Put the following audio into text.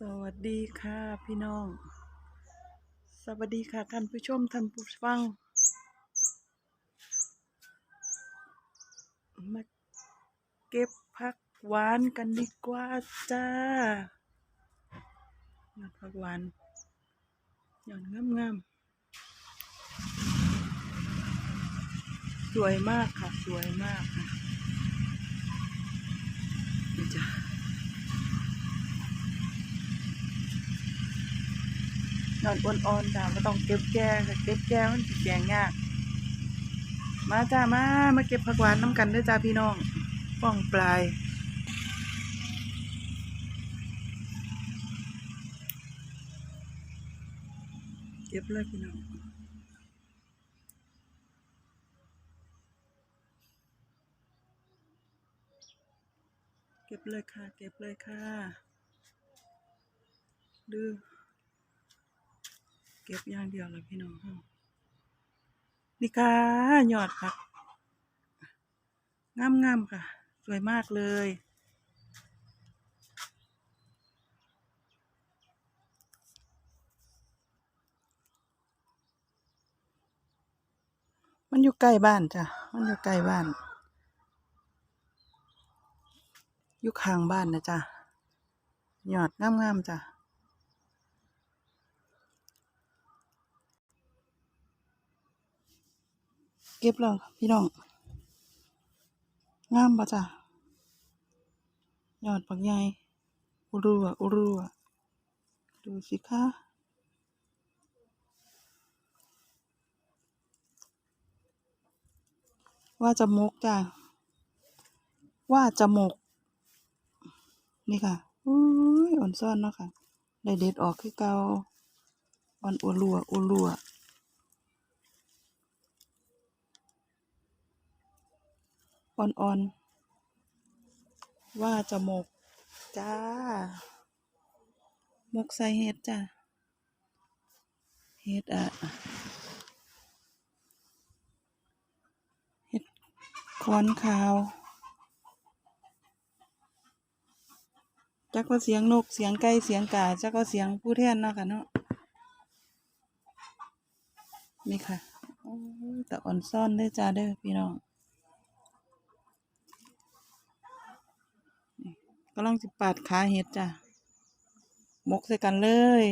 สวัสดีค่ะพี่น้อง สวัสดีค่ะท่านผู้ชมท่านผู้ฟัง มาเก็บผักหวานกันดีกว่าจ้ายอดผักหวานยอดงามงามๆสวยมากค่ะ สวยมากค่ะจ้ะ นอนอ่อนๆจ้าไม่ต้องเก็บแก่ค่ะเก็บแก่มันสิแกงยาก มาจ้ามามาเก็บผักหวานน้ำกันด้วยจ้าพี่น้องป้องปลายเก็บเลยพี่น้องเก็บเลยค่ะ เก็บเลยค่ะดื้อ เก็บอย่างเดียวเลยพี่น้องเฮานี่ค่ะยอดผักงามๆค่ะ สวยมากเลยมันอยู่ใกล้บ้านจ้ะ มันอยู่ใกล้บ้าน อยู่ข้างบ้านนะจ้ะยอดงามๆจ้ะ ก็บแล้วพี่น้อง งามปะจ้ะยอดปักใหญ่อุรัวอุรัวดูสิคะว่าจะมกจ้ะว่าจะมก นี่ค่ะอุ้ยอ่อนซ่อนเนาะค่ะได้เด็ดออกคือเกาอ่อนอุรัวอุรัว อ่อนๆ ว่าจะหมก จ้า หมกใส่เห็ดจ้ะเห็ดอะเห็ดคอนขาว จักก็เสียงนก เสียงไก่ เสียงกา จักก็เสียงผู้แทนเนาะค่ะเนาะนี่ค่ะแต่อ่อนซ่อนได้จ้าเด้อพี่น้อง กำลังจิปาดขาเห็ดจ้ะมกใส่กันเลย